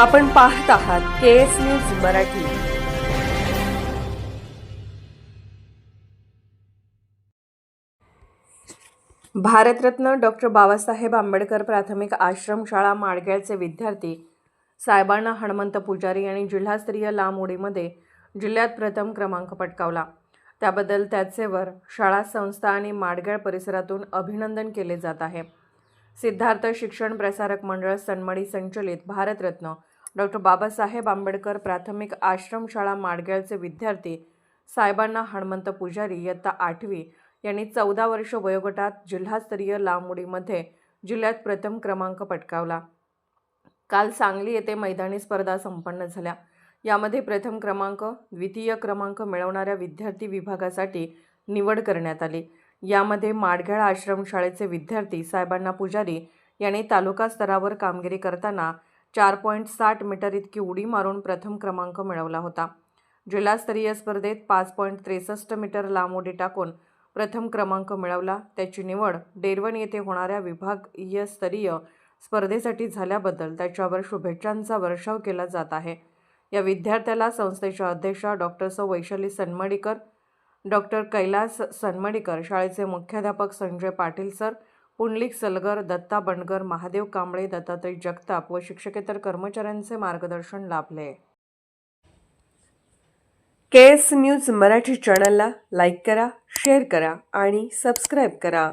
आपण पाहत आहात K S news Marathi. Bharat Ratna doctor Babasaheb Ambedkar प्राथमिक आश्रमशाळा माडग्याचे विद्यार्थी साहेबांना हणमंत पुजारी यांनी जिल्हास्तरीय लांब उडीमध्ये जिल्ह्यात प्रथम क्रमांक पटकावला. त्याबद्दल त्याचेवर शाळा संस्था आणि माडगळ परिसरातून अभिनंदन केले जात आहे. सिद्धार्थ शिक्षण प्रसारक मंडळ सन्मडी संचलित भारतरत्न. डॉक्टर बाबासाहेब आंबेडकर प्राथमिक आश्रमशाळा माडगळचे विद्यार्थी. साहेबांना हणमंत पुजारी इयत्ता आठवी. यांनी चौदा वर्ष वयोगटात जिल्हास्तरीय लांब उडीमध्ये जिल्ह्यात प्रथम क्रमांक पटकावला. काल सांगली येथे मैदानी स्पर्धा संपन्न झाल्या. यामध्ये प्रथम क्रमांक द्वितीय क्रमांक मिळवणाऱ्या विद्यार्थी विभागासाठी निवड करण्यात आली. यामध्ये माडघ्याळ आश्रमशाळेचे विद्यार्थी साहेबांना पुजारी यांनी तालुका स्तरावर कामगिरी करताना चार पॉईंट साठ मीटर इतकी उडी मारून प्रथम क्रमांक मिळवला होता. जिल्हास्तरीय स्पर्धेत पाच पॉईंट त्रेसष्ट मीटर लांब उडी टाकून प्रथम क्रमांक मिळवला. त्याची निवड डेरवण येथे होणाऱ्या विभागीय स्तरीय स्पर्धेसाठी झाल्याबद्दल त्याच्यावर शुभेच्छांचा वर्षाव केला जात आहे. या विद्यार्थ्याला संस्थेच्या अध्यक्षा डॉक्टर सौ वैशाली सन्मडीकर डॉक्टर कैलास सनमडीकर शाळेचे मुख्याध्यापक संजय पाटील सर पुंडलिक सलगर दत्ता बंडगर महादेव कांबळे दत्तात्रय जगताप व शिक्षकेतर कर्मचाऱ्यांचे मार्गदर्शन लाभले. के एस न्यूज मराठी चॅनलला लाईक करा शेअर करा आणि सबस्क्राईब करा.